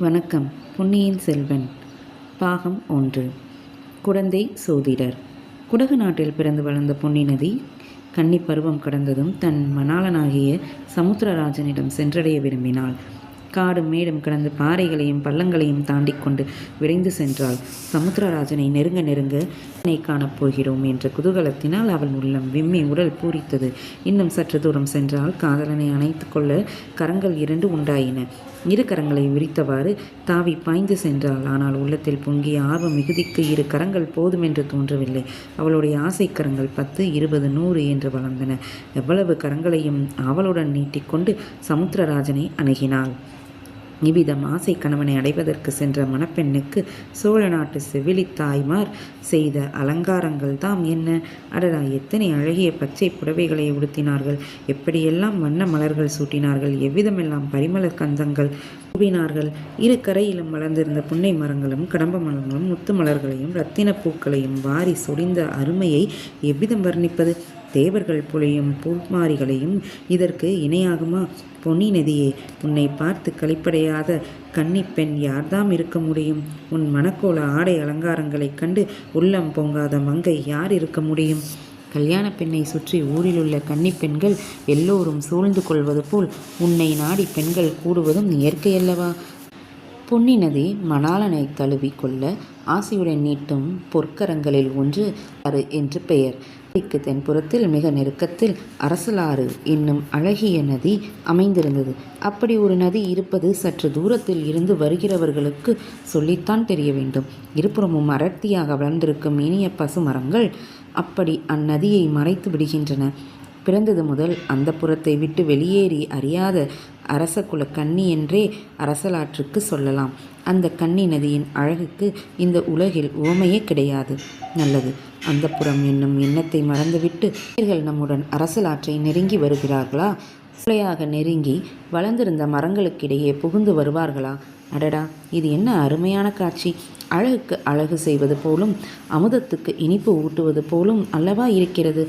வணக்கம். பொன்னியின் செல்வன். பாகம் ஒன்று. குடந்தை சோதிடர். குடகு நாட்டில் பிறந்து வளர்ந்த பொன்னி நதி கன்னி பருவம் கடந்ததும் தன் மணாளனாகிய சமுத்திரராஜனிடம் சென்றடைய விரும்பினாள். காடும் மேடும் கடந்து பாறைகளையும் பள்ளங்களையும் தாண்டி கொண்டு விரைந்து சென்றாள். சமுத்திரராஜனை நெருங்க நெருங்க என்னை காணப்போகிறோம் என்ற குதூகலத்தினால் அவள் உள்ளம் விம்மி உடல் பூரித்தது. இன்னும் சற்று தூரம் சென்றால் காதலனை அணைத்து கொள்ள கரங்கள் இரண்டு உண்டாயின. இரு கரங்களை விரித்தவாறு தாவி பாய்ந்து சென்றாள். ஆனால் உள்ளத்தில் பொங்கிய ஆர்வம் மிகுதிக்கு இரு கரங்கள் போதுமென்று தோன்றவில்லை. அவளுடைய ஆசை கரங்கள் பத்து இருபது நூறு என்று வளர்ந்தன. எவ்வளவு கரங்களையும் அவளுடன் நீட்டிக்கொண்டு சமுத்திரராஜனை அணுகினாள். இவ்விதம் ஆசை கணவனை அடைவதற்கு சென்ற மணப்பெண்ணுக்கு சோழ நாட்டு செவிலி தாய்மார் செய்த அலங்காரங்கள் தாம் என்ன? அடடா எத்தனை அழகிய பச்சை புடவைகளை உடுத்தினார்கள். எப்படியெல்லாம் வண்ண மலர்கள் சூட்டினார்கள். எவ்விதமெல்லாம் பரிமள கந்தங்கள் கூவினார்கள். இரு கரையிலும் வளர்ந்திருந்த புன்னை மரங்களும் கடம்ப மரங்களும் முத்து மலர்களையும் இரத்தின பூக்களையும் வாரி சொடிந்த அருமையை எவ்விதம் வர்ணிப்பது? தேவர்கள் புலியும் பூமாரிகளையும் இதற்கு இணையாகுமா? பொன்னி நதியே உன்னை பார்த்து கழிப்படையாத கன்னிப்பெண் யார்தாம் இருக்க முடியும்? உன் மணக்கோல ஆடை அலங்காரங்களைக் கண்டு உள்ளம் பொங்காத மங்கை யார் இருக்க முடியும்? கல்யாண பெண்ணை சுற்றி ஊரிலுள்ள கன்னிப்பெண்கள் எல்லோரும் சூழ்ந்து கொள்வது போல் உன்னை நாடி பெண்கள் கூடுவதும் இயற்கையல்லவா? பொன்னி நதி மணாலனை தழுவி கொள்ள ஆசையுடன் நீட்டும் பொற்கரங்களில் ஒன்று அரு என்று பெயர். நதிக்கு தென்புறத்தில் மிக நெருக்கத்தில் அரசலாறு என்னும் அழகிய நதி அமைந்திருந்தது. அப்படி ஒரு நதி இருப்பது சற்று தூரத்தில் இருந்து வருகிறவர்களுக்கு சொல்லித்தான் தெரிய வேண்டும். இருபுறமும் அடர்த்தியாக வளர்ந்திருக்கும் இனிய பசுமரங்கள் அப்படி அந்நதியை மறைத்து விடுகின்றன. பிறந்தது முதல் அந்த புறத்தை விட்டு வெளியேறி அறியாத அரச குல கன்னி என்றே அரசலாற்றுக்கு சொல்லலாம். அந்த கன்னி நதியின் அழகுக்கு இந்த உலகில் உவமையே கிடையாது. நல்லது. அந்த புறம் என்னும் எண்ணத்தை மறந்துவிட்டு இவர்கள் நம்முடன் அரசலாற்றை நெருங்கி வருகிறார்களா? சிலையாக நெருங்கி வளர்ந்திருந்த மரங்களுக்கிடையே புகுந்து வருவார்களா? அடடா இது என்ன அருமையான காட்சி. அழகுக்கு அழகு செய்வது போலும் அமுதத்துக்கு இனிப்பு ஊட்டுவது போலும் அல்லவா இருக்கிறது?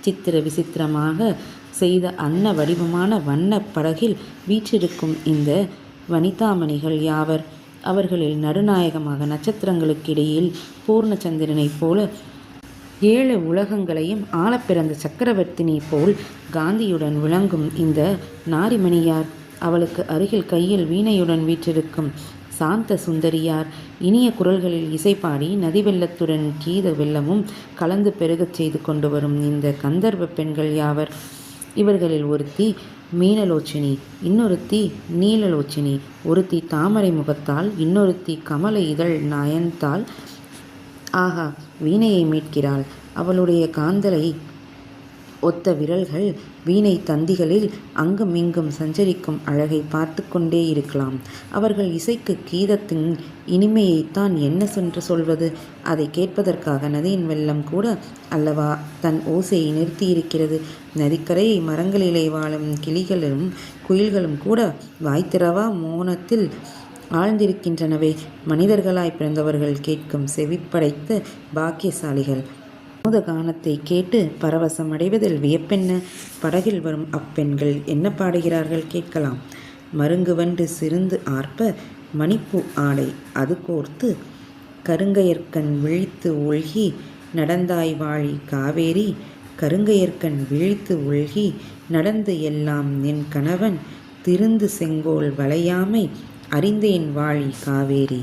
சித்திர விசித்திரமாக செய்த அன்ன வடிவமான வண்ண படகில் வீற்றிருக்கும் இந்த வனிதாமணிகள் யாவர்? அவர்களில் நடுநாயகமாக நட்சத்திரங்களுக்கு இடையில் பூர்ணச்சந்திரனைப் போல ஏழு உலகங்களையும் ஆளப்பிறந்த சக்கரவர்த்தினி போல் காந்தியுடன் விளங்கும் இந்த நாரிமணியார் அவளுக்கு அருகில் கையில் வீணையுடன் வீற்றிருக்கும் சாந்த சுந்தரியார் இனிய குரல்களில் இசைப்பாடி நதி வெள்ளத்துடன் கீத வெள்ளமும் கலந்து பெருகச் செய்து கொண்டு வரும் இந்த கந்தர்வ பெண்கள் யாவர்? இவர்களில் ஒருத்தி மீனலோச்சினி இன்னொருத்தி நீலலோச்சினி ஒருத்தி தாமரை முகத்தால் இன்னொருத்தி கமல இதழ் நயன்தால் ஆஹா வீணையை மீட்கிறாள். அவளுடைய காந்தலை ஒத்த விரல்கள் வீணை தந்திகளில் அங்கும் இங்கும் சஞ்சரிக்கும் அழகை பார்த்து கொண்டே இருக்கலாம். அவர்கள் இசைக்கு கீதத்தின் இனிமையைத்தான் என்ன சென்று சொல்வது? அதை கேட்பதற்காக நதியின் வெள்ளம் கூட அல்லவா தன் ஓசையை நிறுத்தியிருக்கிறது? நதிக்கரை மரங்களிலே வாழும் கிளிகளும் குயில்களும் கூட வாய்த்திரவா மோனத்தில் ஆழ்ந்திருக்கின்றனவே. மனிதர்களாய் பிறந்தவர்கள் கேட்கும் செவிப்படைத்த பாக்கியசாலிகள். அமுத கானத்தை கேட்டு பரவசம் அடைவதில் வியப்பென்ன? படகில் வரும் அப்பெண்கள் என்ன பாடுகிறார்கள் கேட்கலாம். மருங்கு வண்டு சிருந்து ஆர்ப்ப மணிப்பூ ஆடை அது கோர்த்து கருங்கையற்கண் விழித்து ஒழ்கி நடந்தாய் வாழி காவேரி கருங்கையற்கண் விழித்து ஒழ்கி நடந்து எல்லாம் என் கணவன் திருந்து செங்கோல் வளையாமை அறிந்தேன் வாழி காவேரி.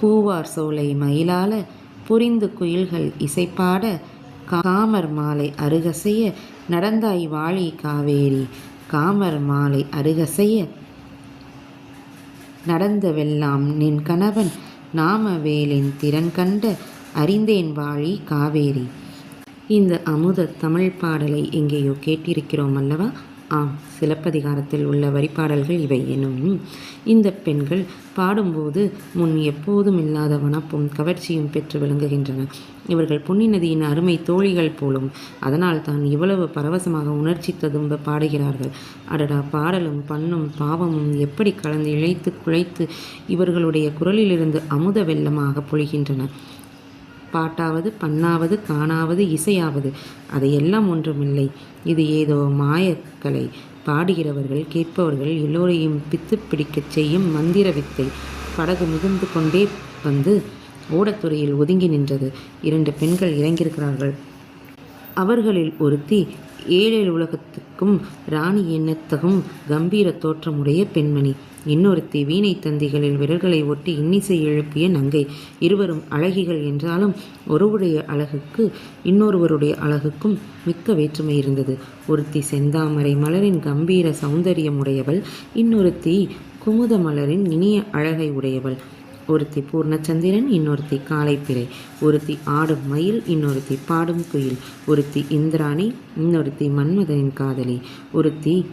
பூவார் சோலை மயிலால புரிந்து குயில்கள் இசைப்பாட காமர் மாலை அருகசைய நடந்தாய் வாழி காவேரி. காமர் மாலை அருகசைய நடந்தவெல்லாம் நின் கணவன் நாமவேலின் திறன் கண்ட அறிந்தேன் வாழி காவேரி. இந்த அமுத தமிழ் பாடலை எங்கேயோ கேட்டிருக்கிறோம் அல்லவா? ஆம் சிலப்பதிகாரத்தில் உள்ள வரிப்பாடல்கள் இவை எனும். இந்த பெண்கள் பாடும்போது முன் எப்போதும் இல்லாத வனப்பும் கவர்ச்சியும் பெற்று விளங்குகின்றன. இவர்கள் பொன்னி நதியின் அருமை தோழிகள் போலும் அதனால் தான் இவ்வளவு பரவசமாக உணர்ச்சி ததும்ப பாடுகிறார்கள். அடடா பாடலும் பண்ணும் பாவமும் எப்படி கலந்து இழைத்து குழைத்து இவர்களுடைய குரலிலிருந்து அமுத வெள்ளமாக பொழிகின்றன. பாட்டாவது பண்ணாவது காணாவது இசையாவது அதையெல்லாம் ஒன்றுமில்லை. இது ஏதோ மாயக்கலை. பாடுகிறவர்கள் கேட்பவர்கள் எல்லோரையும் பித்து பிடிக்கச் செய்யும் மந்திர வித்தை. படகு மிகுந்து கொண்டே வந்து ஓடத்துறையில் ஒதுங்கி நின்றது. இரண்டு பெண்கள் இறங்கியிருக்கிறார்கள். அவர்களில் ஒருத்தி ஏழேழு உலகத்துக்கும் ராணி எண்ணத்தகும் கம்பீர தோற்றமுடைய பெண்மணி. இன்னொருத்தி வீணை தந்திகளில் விரல்களை ஒட்டி இன்னிசை எழுப்பிய நங்கை. இருவரும் அழகிகள் என்றாலும் ஒருவருடைய அழகுக்கு இன்னொருவருடைய அழகுக்கும் மிக்க வேற்றுமை இருந்தது. ஒருத்தி செந்தாமரை மலரின் கம்பீர சௌந்தரியமுடையவள் இன்னொருத்தி குமுத மலரின் இனிய அழகை உடையவள். ஒருத்தி பூர்ணச்சந்திரன் இன்னொருத்தி காலைப்பிறை. ஒருத்தி ஆடும் மயில் இன்னொருத்தி பாடும் குயில். ஒருத்தி இந்திராணி இன்னொருத்தி மன்மதனின் காதலி. ஒருத்தி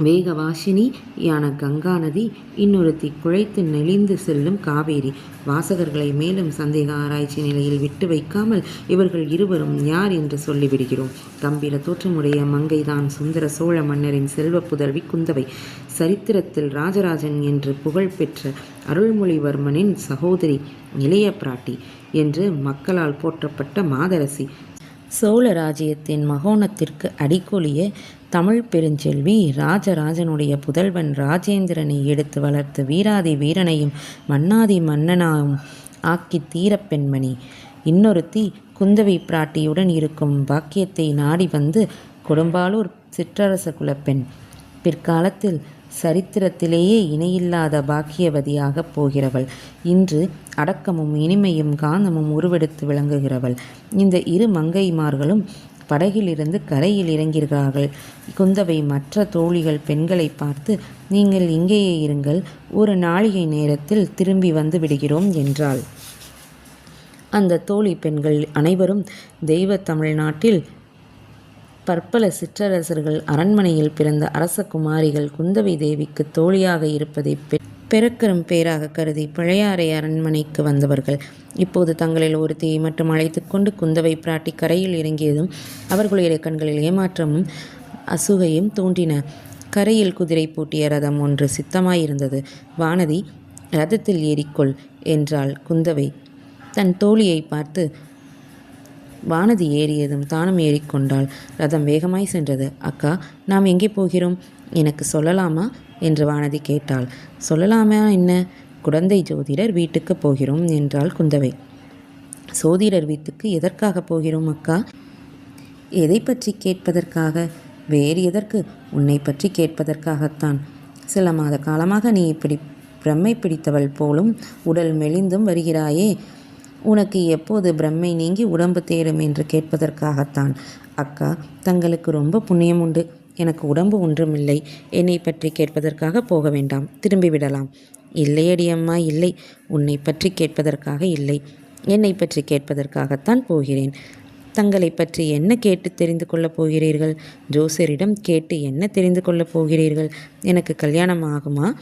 வேகவாசினி யான கங்கா நதி இன்னொருத்தி குழைத்து நெளிந்து செல்லும் காவேரி. வாசகர்களை மேலும் சந்தேக ஆராய்ச்சி நிலையில் விட்டு வைக்காமல் இவர்கள் இருவரும் யார் என்று சொல்லிவிடுகிறோம். கம்பீர தோற்றமுடைய மங்கைதான் சுந்தர சோழ மன்னரின் செல்வ புதல்வி குந்தவை. சரித்திரத்தில் ராஜராஜன் என்று புகழ் பெற்ற அருள்மொழிவர்மனின் சகோதரி இளைய பிராட்டி என்று மக்களால் போற்றப்பட்ட மாதரசி. சோழ ராஜ்யத்தின் மகோணத்திற்கு அடிக்கொலிய தமிழ் பெருஞ்செல்வி ராஜராஜனுடைய புதல்வன் ராஜேந்திரனை எடுத்து வளர்த்து வீராதி வீரனையும் மன்னாதி மன்னனாயும் ஆக்கி தீரப்பெண்மணி இன்னொருத்தி குந்தவை பிராட்டியுடன் இருக்கும் பாக்கியத்தை நாடி வந்து கொடும்பாலூர் சிற்றரச குலப்பெண். பிற்காலத்தில் சரித்திரத்திலேயே இணையில்லாத பாக்கியவதியாகப் போகிறவள். இன்று அடக்கமும் இனிமையும் காந்தமும் உருவெடுத்து விளங்குகிறவள். இந்த இரு மங்கைமார்களும் படகிலிருந்து கரையில் இறங்கிறார்கள் குந்தவை மற்ற தோழிகள் பெண்களை பார்த்து நீங்கள் இங்கேயே இருங்கள் ஒரு நாழிகை நேரத்தில் திரும்பி வந்து விடுகிறோம் என்றாள். அந்த தோழி பெண்கள் அனைவரும் தெய்வ தமிழ்நாட்டில் பற்பல சிற்றரசர்கள் அரண்மனையில் பிறந்த அரச குமாரிகள் குந்தவை தேவிக்கு தோழியாக இருப்பதை பெருக்கரும் பேராக கருதி பழையாறை அரண்மனைக்கு வந்தவர்கள். இப்போது தங்களில் ஒருத்தியை மட்டும் அழைத்து கொண்டு குந்தவை பிராட்டி கரையில் இறங்கியதும் அவர்களுடைய கண்களில் ஏமாற்றமும் அசுகையும் தோன்றின. கரையில் குதிரை பூட்டிய ரதம் ஒன்று சித்தமாயிருந்தது. வானதி ரதத்தில் ஏறிக்கொள் என்றாள் குந்தவை. தன் தோழியை பார்த்து வானதி ஏறியதும் தானும் ஏறிக்கொண்டாள். ரதம் வேகமாய் சென்றது. அக்கா நாம் எங்கே போகிறோம்? எனக்கு சொல்லலாமா? என்று வானதி கேட்டாள். சொல்லலாமா என்ன? குழந்தை ஜோதிடர் வீட்டுக்கு போகிறோம் என்றாள் குந்தவை. சோதிடர் வீட்டுக்கு எதற்காக போகிறோம் அக்கா? எதை பற்றி கேட்பதற்காக? வேறு எதற்கு? உன்னை பற்றி கேட்பதற்காகத்தான். சில மாத காலமாக நீ இப்படி பிரம்மை பிடித்தவள் போலும் உடல் மெலிந்தும் வருகிறாயே. உனக்கு எப்போது பிரம்மை நீங்கி உடம்பு தேரும் என்று கேட்பதற்காகத்தான். அக்கா தங்களுக்கு ரொம்ப புண்ணியம் உண்டு. எனக்கு உடம்பு ஒன்றுமில்லை. என்னை பற்றி கேட்பதற்காக போக வேண்டாம். திரும்பிவிடலாம் இல்லையடி அம்மா இல்லை. உன்னை பற்றி கேட்பதற்காக இல்லை. என்னை பற்றி கேட்பதற்காகத்தான் போகிறேன். தங்களை பற்றி என்ன கேட்டு தெரிந்து கொள்ளப் போகிறீர்கள்? ஜோசரிடம் கேட்டு என்ன தெரிந்து கொள்ளப் போகிறீர்கள்? எனக்கு கல்யாணம் ஆகுமா?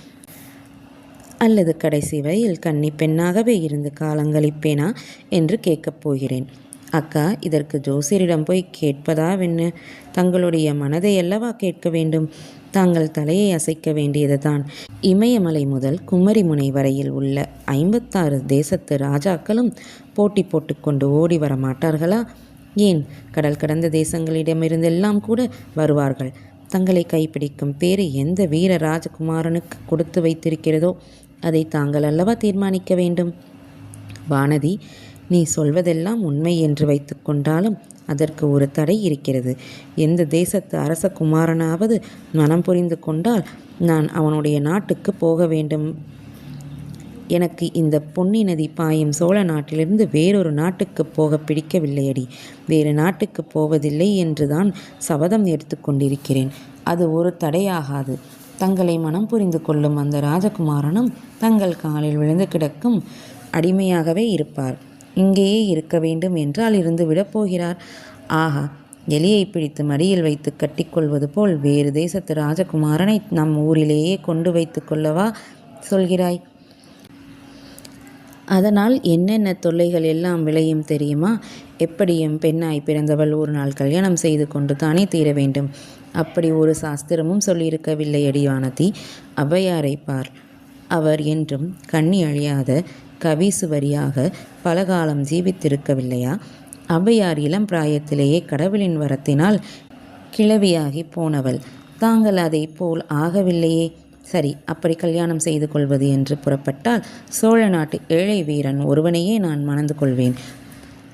அல்லது கடைசி வரையில் கன்னி பெண்ணாகவே இருந்து காலங்களிப்பேனா? என்று கேட்கப் போகிறேன். அக்கா இதற்கு ஜோசியரிடம் போய் கேட்பதாவென்ன தங்களுடைய மனதை அல்லவா கேட்க வேண்டும்? தாங்கள் தலையை அசைக்க வேண்டியதுதான். இமயமலை முதல் குமரிமுனை வரையில் உள்ள ஐம்பத்தாறு தேசத்து ராஜாக்களும் போட்டி போட்டுக்கொண்டு ஓடி வர மாட்டார்களா? ஏன்? கடல் கடந்த தேசங்களிடமிருந்தெல்லாம் கூட வருவார்கள். தங்களை கைப்பிடிக்கும் பேரை எந்த வீர ராஜகுமாரனுக்கு கொடுத்து வைத்திருக்கிறதோ அதை தாங்கள் அல்லவா தீர்மானிக்க வேண்டும்? வானதி நீ சொல்வதெல்லாம் உண்மை என்று வைத்துக்கொண்டாலும் அதற்கு ஒரு தடை இருக்கிறது. எந்த தேசத்து அரச குமாரனாவது மனம் புரிந்து கொண்டால் நான் அவனுடைய நாட்டுக்கு போக வேண்டும். எனக்கு இந்த பொன்னி நதி பாயும் சோழ நாட்டிலிருந்து வேறொரு நாட்டுக்கு போக பிடிக்கவில்லையடி. வேறு நாட்டுக்கு போவதில்லை என்றுதான் சபதம் எடுத்துக்கொண்டிருக்கிறேன் அது ஒரு தடையாகாது. தங்களை மனம் புரிந்து கொள்ளும் அந்த ராஜகுமாரனும் தங்கள் காலில் விழுந்து கிடக்கும் அடிமையாகவே இருப்பார். இங்கேயே இருக்க வேண்டும் என்றால் இருந்து விடப்போகிறார் ஆஹா எலியை பிடித்து மடியில் வைத்து கட்டிக்கொள்வது போல் வேறு தேசத்து ராஜகுமாரனை நம் ஊரிலேயே கொண்டு வைத்து கொள்ளவா சொல்கிறாய்? அதனால் என்னென்ன தொல்லைகள் எல்லாம் விளையும் தெரியுமா? எப்படியும் பெண்ணாய் பிறந்தவள் ஒரு நாள் கல்யாணம் செய்து கொண்டு தானே தீர வேண்டும். அப்படி ஒரு சாஸ்திரமும் சொல்லியிருக்கவில்லை அடிவானதி ஔவையாரை பார். அவர் என்றும் கண்ணி அழியாத கவிசுவரியாக பலகாலம் ஜீவித்திருக்கவில்லையா? ஔவையார் இளம் பிராயத்திலேயே கடவுளின் வரத்தினால் கிளவியாகி போனவள். தாங்கள் அதை போல் ஆகவில்லையே. சரி அப்படி கல்யாணம் செய்து கொள்வது என்று புறப்பட்டால் சோழ நாட்டு ஏழை வீரன் ஒருவனையே நான் மணந்து கொள்வேன்.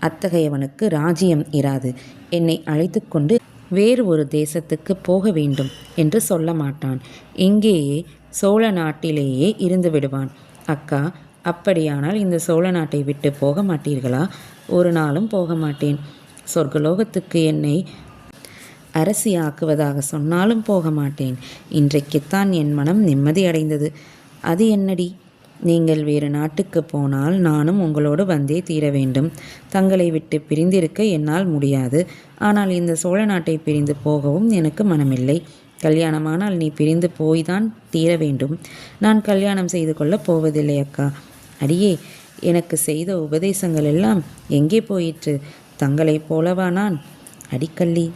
அத்தகையவனுக்கு ராஜ்யம் இராது. என்னை அழைத்து கொண்டு வேறு ஒரு தேசத்துக்கு போக வேண்டும் என்று சொல்ல மாட்டான். இங்கேயே சோழ நாட்டிலேயே இருந்து விடுவான். அக்கா அப்படியானால் இந்த சோழ நாட்டை விட்டு போக மாட்டீர்களா? ஒரு நாளும் போக மாட்டேன். சொர்க்கலோகத்துக்கு என்னை அரசியாக்குவதாக சொன்னாலும் போக மாட்டேன். இன்றைக்குத்தான் என் மனம் நிம்மதி அடைந்தது. அது என்னடி? நீங்கள் வேறு நாட்டுக்கு போனால் நானும் உங்களோடு வந்தே தீர வேண்டும். தங்களை விட்டு பிரிந்திருக்க என்னால் முடியாது. ஆனால் இந்த சோழ நாட்டை பிரிந்து போகவும் எனக்கு மனமில்லை. கல்யாணமானால் நீ பிரிந்து போய்தான் தீர வேண்டும். நான் கல்யாணம் செய்து கொள்ளப் போவதில்லை அக்கா. அடியே எனக்கு செய்த உபதேசங்கள் எல்லாம் எங்கே போயிற்று? தங்களைப் போலவா நான்? அடிக்கல்லி.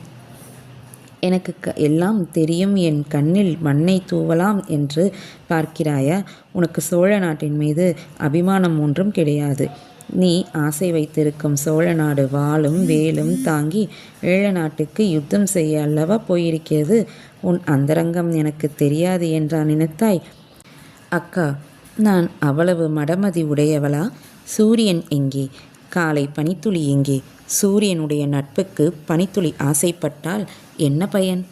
எனக்கு க எல்லாம் தெரியும். என் கண்ணில் மண்ணை தூவலாம் என்று பார்க்கிறாயா? உனக்கு சோழ நாட்டின் மீது அபிமானம் ஒன்றும் கிடையாது. நீ ஆசை வைத்திருக்கும் சோழ நாடு வாளும் வேலும் தாங்கி ஈழ நாட்டுக்கு யுத்தம் செய்ய அல்லவா போயிருக்கிறது? உன் அந்தரங்கம் எனக்கு தெரியாது என்றா நினைத்தாய்? அக்கா நான் அவ்வளவு மடமதி உடையவளா? சூரியன் எங்கே? காலை பனித்துளி எங்கே? சூரியனுடைய நட்புக்கு பனித்துளி ஆசைப்பட்டால் என்ன பயன்?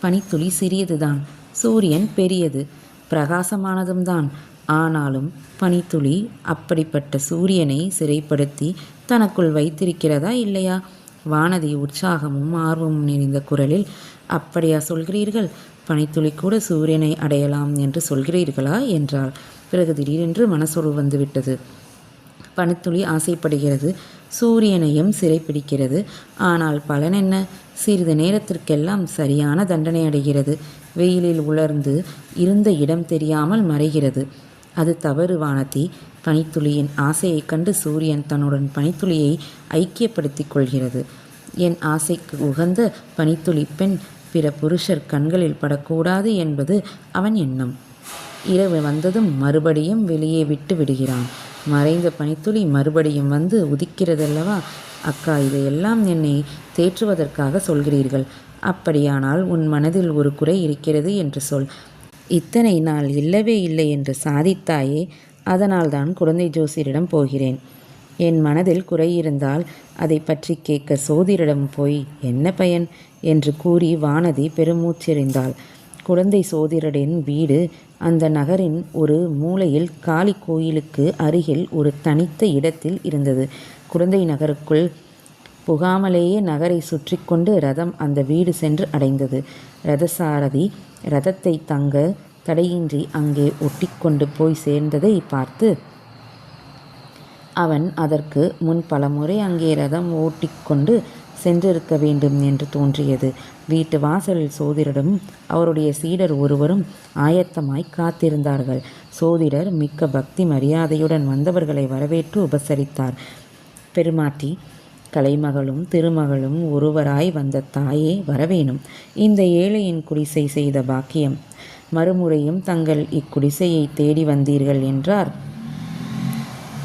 பனித்துளி சிறியதுதான். சூரியன் பெரியது. பிரகாசமானதும் தான் ஆனாலும் பனித்துளி அப்படிப்பட்ட சூரியனை சிறைப்படுத்தி தனக்குள் வைத்திருக்கிறதா இல்லையா? வானதி உற்சாகமும் ஆர்வமும் நிறைந்த குரலில் அப்படியா சொல்கிறீர்கள்? பனித்துளி கூட சூரியனை அடையலாம் என்று சொல்கிறீர்களா? என்றாள். பிறகு திடீரென்று மனசொரு வந்துவிட்டது. பனித்துளி ஆசைப்படுகிறது. சூரியனையும் சிறைப்பிடிக்கிறது ஆனால் பலன் என்ன? சிறிது நேரத்திற்கெல்லாம் சரியான தண்டனை அடைகிறது. வெயிலில் உலர்ந்து இருந்த இடம் தெரியாமல் மறைகிறது. அது தவறு வானதி. பனித்துளியின் ஆசையைக் கண்டு சூரியன் தன்னுடன் பனித்துளியை ஐக்கியப்படுத்திக் கொள்கிறது. என் ஆசைக்கு உகந்த பனித்துளி பெண் பிற புருஷர் கண்களில் படக்கூடாது என்பது அவன் எண்ணம். இரவு வந்ததும் மறுபடியும் வெளியே விட்டு விடுகிறான். மறைந்த பனித்துளி மறுபடியும் வந்து உதிக்கிறதல்லவா? அக்கா இதையெல்லாம் என்னை தேற்றுவதற்காக சொல்கிறீர்கள். அப்படியானால் உன் மனதில் ஒரு குறை இருக்கிறது என்று சொல். இத்தனை நாள் இல்லவே இல்லை என்று சாதித்தாயே அதனால்தான் குழந்தை ஜோசியரிடம் போகிறேன். என் மனதில் குறை இருந்தால் அதை பற்றி கேட்க சோதிரிடம் போய் என்ன பயன்? என்று கூறி வானதி பெருமூச்செறிந்தாள். குழந்தை சோதிடரின் வீடு அந்த நகரின் ஒரு மூலையில் காளி கோயிலுக்கு அருகில் ஒரு தனித்த இடத்தில் இருந்தது. குழந்தை நகருக்குள் புகாமலேயே நகரை சுற்றி கொண்டு ரதம் அந்த வீடு சென்று அடைந்தது. ரதசாரதி ரதத்தை தங்க தடையின்றி அங்கே ஒட்டிக்கொண்டு போய் சேர்ந்ததை பார்த்து அவன் அதற்கு முன் பலமுறை அங்கே ரதம் ஓட்டிக்கொண்டு சென்றிருக்க வேண்டும் என்று தோன்றியது. வீட்டு வாசலில் சோதிடரும் அவருடைய சீடர் ஒருவரும் ஆயத்தமாய் காத்திருந்தார்கள். சோதிடர் மிக்க பக்தி மரியாதையுடன் வந்தவர்களை வரவேற்று உபசரித்தார். பெருமாட்டி கலைமகளும் திருமகளும் ஒருவராய் வந்த தாயே வரவேணும். இந்த ஏழையின் குடிசை செய்த பாக்கியம். மறுமுறையும் தங்கள் இக்குடிசையை தேடி வந்தீர்கள் என்றார்.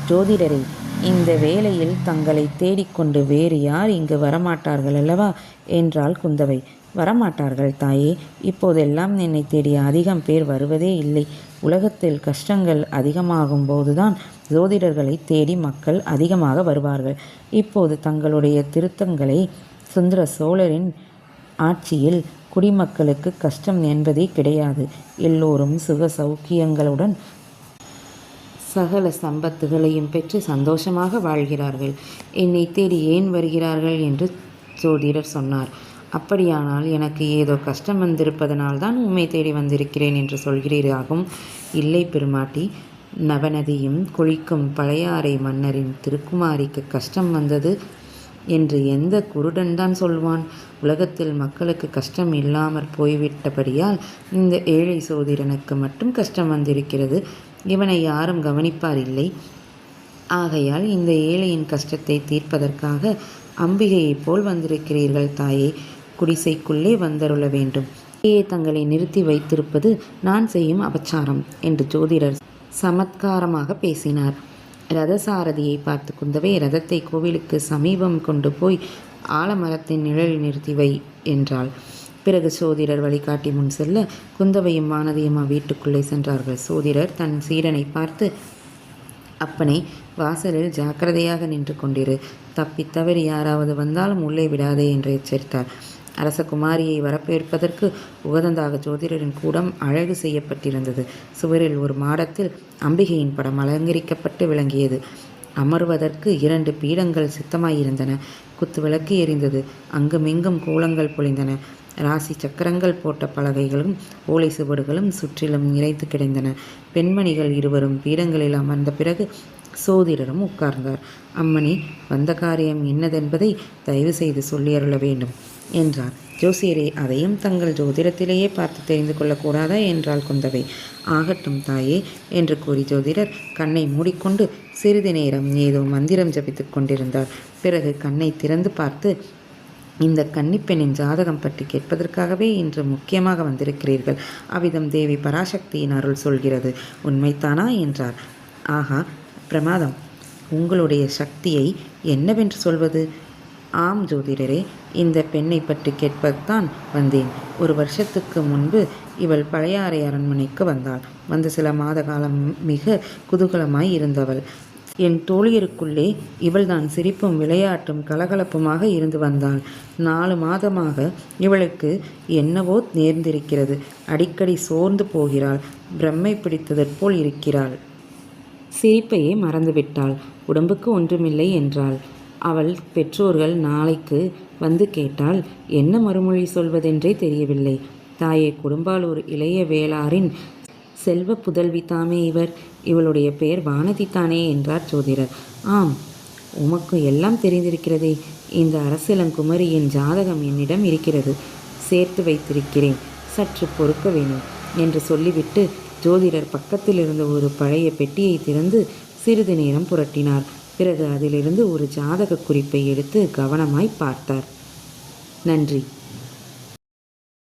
ஜோதிடரை இந்த வேளையில் தங்களை தேடிக்கொண்டு வேறு யார் இங்கு வரமாட்டார்கள் அல்லவா? என்றாள் குந்தவை. வரமாட்டார்கள் தாயே இப்போதெல்லாம் என்னை தேடி அதிகம் பேர் வருவதே இல்லை. உலகத்தில் கஷ்டங்கள் அதிகமாகும் போதுதான் ஜோதிடர்களை தேடி மக்கள் அதிகமாக வருவார்கள். இப்போது தங்களுடைய திருத்தங்களை சுந்தர சோழரின் ஆட்சியில் குடிமக்களுக்கு கஷ்டம் என்பதே கிடையாது. எல்லோரும் சுக சௌக்கியங்களுடன் சகல சம்பத்துகளையும் பெற்று சந்தோஷமாக வாழ்கிறார்கள். என்னை தேடி ஏன் வருகிறார்கள்? என்று ஜோதிடர் சொன்னார். அப்படியானால் எனக்கு ஏதோ கஷ்டம் வந்திருப்பதனால் தான் உண்மை தேடி வந்திருக்கிறேன் என்று சொல்கிறீராகும். இல்லை பெருமாட்டி நவநதியும் குளிக்கும் பழையாறை மன்னரின் திருக்குமாரிக்கு கஷ்டம் வந்தது என்று எந்த குருடன் தான் சொல்வான்? உலகத்தில் மக்களுக்கு கஷ்டம் இல்லாமற் போய்விட்டபடியால் இந்த ஏழை சோதிடனுக்கு மட்டும் கஷ்டம் வந்திருக்கிறது. இவனை யாரும் கவனிப்பார் இல்லை ஆகையால் இந்த ஏழையின் கஷ்டத்தை தீர்ப்பதற்காக அம்பிகையைப் போல் வந்திருக்கிறீர்கள் தாயே. குடிசைக்குள்ளே வந்தருள வேண்டும். ஏ தங்களை நிறுத்தி வைத்திருப்பது நான் செய்யும் அபச்சாரம் என்று ஜோதிடர் சமத்காரமாக பேசினார். ரதசாரதியை பார்த்து குந்தவை ரதத்தை கோவிலுக்கு சமீபம் கொண்டு போய் ஆலமரத்தின் நிழலில் நிறுத்தி வை என்றாள். பிறகு சோதிடர் வழிகாட்டி முன் செல்ல குந்தவையும் வானதியம்மா வீட்டுக்குள்ளே சென்றார்கள். சோதிடர் தன் சீடனை பார்த்து அப்பனை வாசலில் ஜாக்கிரதையாக நின்று கொண்டிரு. தப்பித்தவறி யாராவது வந்தாலும் உள்ளே விடாதே என்று எச்சரித்தார். அரசகுமாரியை வரப்பேற்பதற்கு உகதந்தாக ஜோதிடரின் கூடம் அழகு செய்யப்பட்டிருந்தது. சுவரில் ஒரு மாடத்தில் அம்பிகையின் படம் அலங்கரிக்கப்பட்டு விளங்கியது. அமர்வதற்கு இரண்டு பீடங்கள் சித்தமாயிருந்தன. குத்து விளக்கு எரிந்தது. அங்குமிங்கும் கோலங்கள் பொழிந்தன. ராசி சக்கரங்கள் போட்ட பலகைகளும் ஓலை சுவடுகளும் சுற்றிலும் இறைத்து கிடந்தன. பெண்மணிகள் இருவரும் பீடங்களில் அமர்ந்த பிறகு சோதிடரும் உட்கார்ந்தார். அம்மணி வந்த காரியம் என்னதென்பதை தயவு செய்து சொல்லியருள வேண்டும் என்றார். ஜோசியரே அதையும் தங்கள் ஜோதிடத்திலேயே பார்த்து தெரிந்து கொள்ளக்கூடாதா என்றாள் குந்தவை. ஆகட்டும் தாயே என்று கூறி ஜோதிடர் கண்ணை மூடிக்கொண்டு சிறிது நேரம் ஏதோ மந்திரம் ஜபித்துக் கொண்டிருந்தார். பிறகு கண்ணை திறந்து பார்த்து இந்த கன்னிப்பெண்ணின் ஜாதகம் பற்றி கேட்பதற்காகவே இன்று முக்கியமாக வந்திருக்கிறீர்கள். அவ்விதம் தேவி பராசக்தியின் அருள் சொல்கிறது. உண்மைத்தானா என்றார். ஆஹா பிரமாதம். உங்களுடைய சக்தியை என்னவென்று சொல்வது? ஆம் ஜோதிடரே இந்த பெண்ணை பற்றி கேட்பதுதான் வந்தேன். ஒரு வருஷத்துக்கு முன்பு இவள் பழையாறை அரண்மனைக்கு வந்தாள். வந்து சில மாத காலம் மிக குதூகலமாய் இருந்தவள். என் தோழியருக்குள்ளே இவள்தான் சிரிப்பும் விளையாட்டும் கலகலப்புமாக இருந்து வந்தாள். நாலு மாதமாக இவளுக்கு என்னவோ நேர்ந்திருக்கிறது. அடிக்கடி சோர்ந்து போகிறாள். பிரம்மை பிடித்ததற்போல் இருக்கிறாள். சிரிப்பையே மறந்துவிட்டாள். உடம்புக்கு ஒன்றுமில்லை என்றாள். அவள் பெற்றோர்கள் நாளைக்கு வந்து கேட்டால் என்ன மறுமொழி சொல்வதென்றே தெரியவில்லை. தாயே குடும்பாலூர் இளைய வேளாரின் செல்வ புதல்வி தாமே இவர். இவளுடைய பெயர் வானதி தானே என்றார் ஜோதிடர். ஆம் உமக்கு எல்லாம் தெரிந்திருக்கிறதே. இந்த அரசியலங்குமரியின் ஜாதகம் என்னிடம் இருக்கிறது. சேர்த்து வைத்திருக்கிறேன். சற்று பொறுக்க வேணும் என்று சொல்லிவிட்டு ஜோதிடர் பக்கத்தில் இருந்த ஒரு பழைய பெட்டியை திறந்து சிறிது நேரம் புரட்டினார். பிறகு அதிலிருந்து ஒரு ஜாதக குறிப்பை எடுத்து கவனமாய் பார்த்தார். நன்றி.